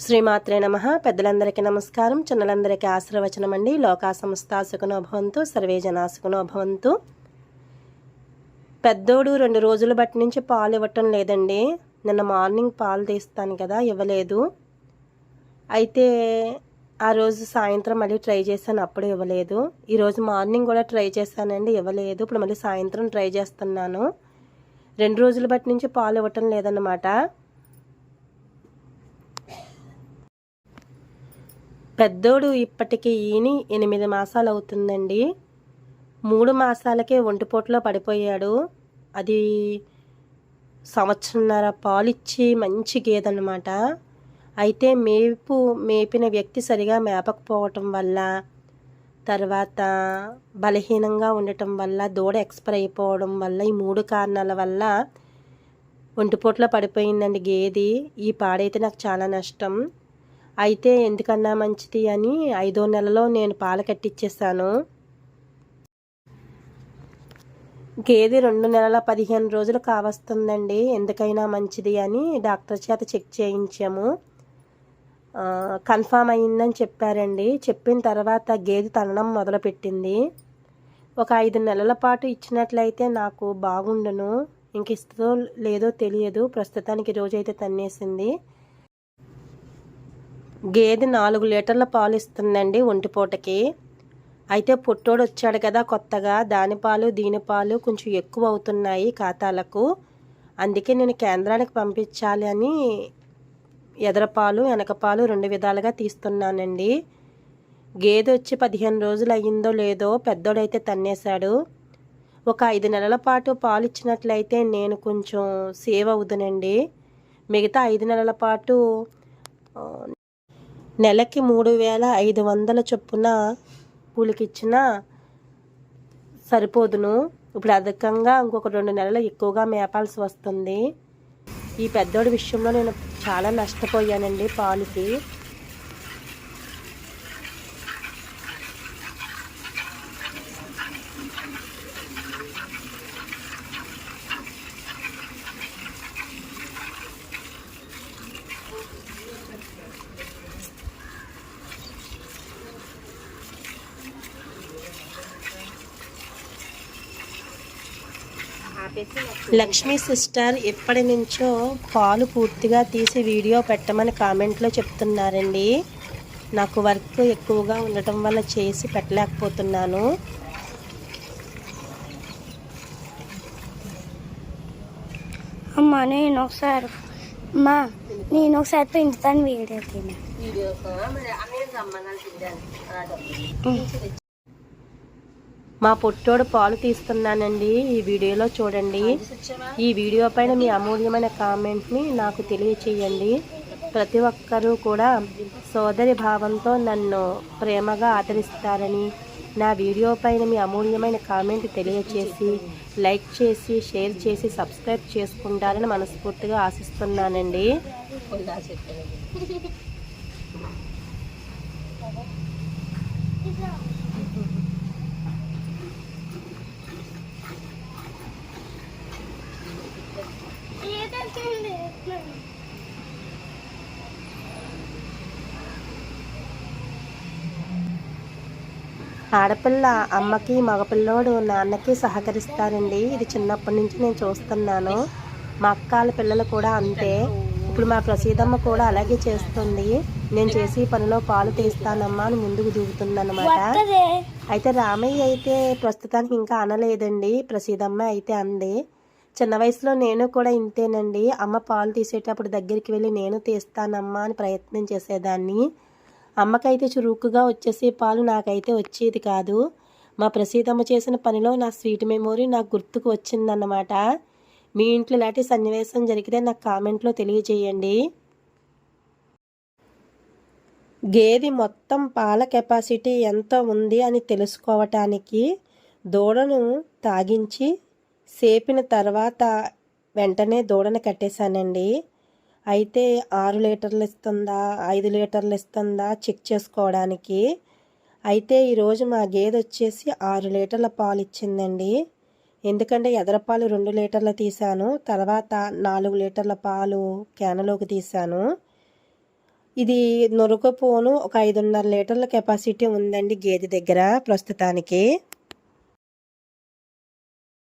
శ్రీమాత్రే నమ. పెద్దలందరికీ నమస్కారం. చిన్నలందరికీ ఆశీర్వచనం అండి లోకా సంస్థ భవంతు. సర్వే జనా భవంతు. పెద్దోడు రెండు రోజుల బట్టి నుంచి పాలు ఇవ్వటం లేదండి. నిన్న మార్నింగ్ పాలు తీస్తాను కదా ఇవ్వలేదు. అయితే ఆ రోజు సాయంత్రం మళ్ళీ ట్రై చేశాను అప్పుడు ఇవ్వలేదు. ఈరోజు మార్నింగ్ కూడా ట్రై చేశానండి ఇవ్వలేదు. ఇప్పుడు మళ్ళీ సాయంత్రం ట్రై చేస్తున్నాను. రెండు రోజుల బట్టి నుంచి పాలు ఇవ్వటం లేదన్నమాట. పెద్దోడు ఇప్పటికి ఈని ఎనిమిది మాసాలు అవుతుందండి మూడు మాసాలకే ఒంటిపోట్లో పడిపోయాడు. అది సంవత్సరంన్నర పాలిచ్చి మంచి గేదన్నమాట. అయితే మేపు మేపిన వ్యక్తి సరిగా మేపకపోవటం వల్ల తర్వాత బలహీనంగా ఉండటం వల్ల దూడ ఎక్స్పైర్ అయిపోవడం వల్ల ఈ మూడు కారణాల వల్ల ఒంటిపోట్లో పడిపోయిందండి గేది. ఈ పాడైతే నాకు చాలా నష్టం. అయితే ఎందుకన్నా మంచిది అని ఐదో నెలలో నేను పాలు కట్టించేసాను గేదె రెండు నెలల పదిహేను రోజులు కావస్తుందండి. ఎందుకైనా మంచిది అని డాక్టర్ చేత చెక్ చేయించాము. కన్ఫామ్ అయిందని చెప్పారండి. చెప్పిన తర్వాత గేదె తనడం మొదలుపెట్టింది. ఒక ఐదు నెలల పాటు ఇచ్చినట్లయితే నాకు బాగుండును. ఇంక ఇస్తుందో లేదో తెలియదు. ప్రస్తుతానికి రోజైతే తన్నేసింది. గేదె నాలుగు లీటర్ల పాలు ఇస్తుందండి ఒంటిపూటకి. అయితే పుట్టోడు వచ్చాడు కదా కొత్తగా దాని పాలు దీని పాలు కొంచెం ఎక్కువ అవుతున్నాయి ఖాతాలకు. అందుకే నేను కేంద్రానికి పంపించాలి అని ఎదరపాలు వెనకపాలు రెండు విధాలుగా తీస్తున్నానండి. గేదె వచ్చి పదిహేను రోజులు అయ్యిందో లేదో పెద్దోడైతే తన్నేశాడు. ఒక ఐదు నెలల పాటు పాలు ఇచ్చినట్లయితే నేను కొంచెం సేవ్ అవుదునండి. మిగతా ఐదు నెలల పాటు నెలకి మూడు వేల ఐదు వందల చొప్పున కూలికిచ్చిన సరిపోదును. ఇప్పుడు అధికంగా ఇంకొక రెండు నెలలు ఎక్కువగా మేపాల్సి వస్తుంది. ఈ పెద్దోడి విషయంలో నేను చాలా నష్టపోయానండి పాలుకి. లక్ష్మీ సిస్టర్ ఎప్పటి నుంచో పాలు పూర్తిగా తీసి వీడియో పెట్టమని కామెంట్లో చెప్తున్నారండి. నాకు వర్క్ ఎక్కువగా ఉండటం వల్ల చేసి పెట్టలేకపోతున్నాను. అమ్మా నేను ఒకసారి అమ్మా నేను ఒకసారి పెంచుతాను వీడియో మా పుట్టోడు పాలు తీస్తున్నానండి ఈ వీడియోలో చూడండి ఈ వీడియో పైన మీ అమూల్యమైన కామెంట్ని నాకు తెలియచేయండి ప్రతి ఒక్కరూ కూడా సోదరి భావంతో నన్ను ప్రేమగా ఆదరిస్తారని నా వీడియో పైన మీ అమూల్యమైన కామెంట్ తెలియచేసి లైక్ చేసి షేర్ చేసి సబ్స్క్రైబ్ చేసుకుంటారని మనస్ఫూర్తిగా ఆశిస్తున్నానండి ఆడపిల్ల అమ్మకి మగపిల్లోడు నాన్నకి సహకరిస్తారండి. ఇది చిన్నప్పటి నుంచి నేను చూస్తున్నాను. మా అక్కాల పిల్లలు కూడా అంతే. ఇప్పుడు మా ప్రసీదమ్మ కూడా అలాగే చేస్తుంది. నేను చేసి పనిలో పాలు తీస్తానమ్మా అని ముందుకు దూకుతుందన్నమాట అయితే రామయ్య అయితే ప్రస్తుతానికి ఇంకా అనలేదండి. ప్రసీదమ్మ అయితే అంది. చిన్న వయసులో నేను కూడా ఇంతేనండి. అమ్మ పాలు తీసేటప్పుడు దగ్గరికి వెళ్ళి నేను తీస్తానమ్మా అని ప్రయత్నం చేసేదాన్ని. అమ్మకైతే చురుకుగా వచ్చేసి పాలు నాకైతే వచ్చేది కాదు. మా ప్రసీదమ్మ చేసిన పనిలో నా స్వీట్ మెమొరీ నాకు గుర్తుకు వచ్చిందన్నమాట. మీ ఇంట్లో ఇలాంటి సన్నివేశం జరిగితే నాకు కామెంట్లో తెలియజేయండి. గేది మొత్తం పాల కెపాసిటీ ఎంత ఉంది అని తెలుసుకోవటానికి దూడను తాగించి సేపిన తర్వాత వెంటనే దూడను కట్టేశానండి. అయితే ఆరు లీటర్లు ఇస్తుందా? ఐదు లీటర్లు ఇస్తుందా? చెక్ చేసుకోవడానికి. అయితే ఈరోజు మా గేదె వచ్చేసి ఆరు లీటర్ల పాలు ఇచ్చిందండి. ఎందుకంటే ఎదరపాలు రెండు లీటర్లు తీశాను తర్వాత నాలుగు లీటర్ల పాలు క్యానలోకి తీశాను. ఇది నురగపోను ఒక ఐదున్నర లీటర్ల కెపాసిటీ ఉందండి గేదె దగ్గర ప్రస్తుతానికి.